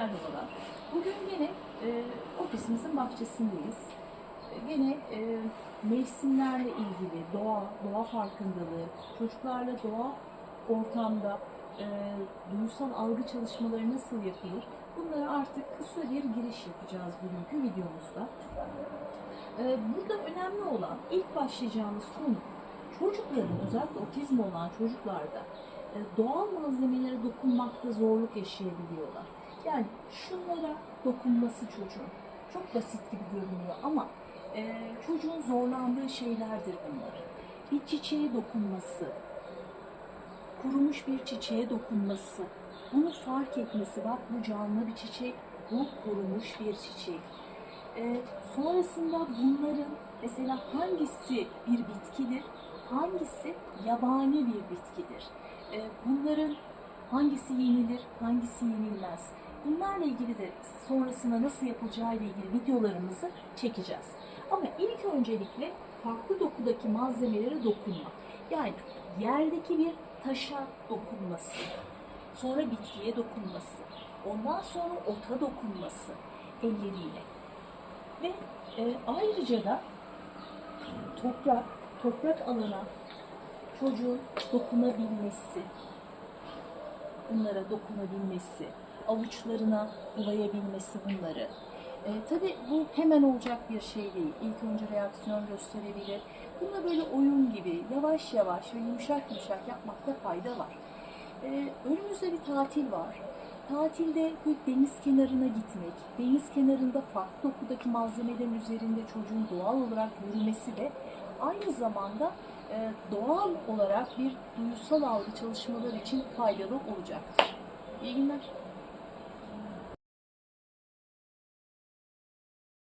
merhabalar. Bugün yine e, ofisimizin bahçesindeyiz. E, Yine e, mevsimlerle ilgili doğa, doğa farkındalığı, çocuklarla doğa ortamda e, duygusal algı çalışmaları nasıl yapılır? Bunlara artık kısa bir giriş yapacağız bugünkü videomuzda. E, burada önemli olan ilk başlayacağımız konu çocukların özellikle otizm olan çocuklarda e, doğal malzemelere dokunmakta zorluk yaşayabiliyorlar. Yani şunlara dokunması çocuğun çok basit gibi görünüyor ama e, çocuğun zorlandığı şeylerdir bunlar. Bir çiçeğe dokunması, kurumuş bir çiçeğe dokunması, bunu fark etmesi, bak bu canlı bir çiçek, bu kurumuş bir çiçek. E, sonrasında bunların mesela hangisi bir bitkidir, hangisi yabani bir bitkidir. E, bunların hangisi yenilir, hangisi yenilmez. Bunlarla ilgili de sonrasında nasıl yapılacağı ile ilgili videolarımızı çekeceğiz. Ama ilk öncelikle farklı dokudaki malzemelere dokunma. Yani yerdeki bir taşa dokunması, sonra bitkiye dokunması, ondan sonra ota dokunması elleriyle. Ve e, ayrıca da toprak, toprak alana çocuğun dokunabilmesi, bunlara dokunabilmesi, avuçlarına bulayabilmesi bunları. E, tabii bu hemen olacak bir şey değil. İlk önce reaksiyon gösterebilir. Buna böyle oyun gibi yavaş yavaş ve yumuşak yumuşak yapmakta fayda var. E, önümüzde bir tatil var. Tatilde bir deniz kenarına gitmek, deniz kenarında farklı dokudaki malzemelerin üzerinde çocuğun doğal olarak yürümesi de aynı zamanda e, doğal olarak bir duygusal algı çalışmaları için faydalı olacaktır. İyi günler.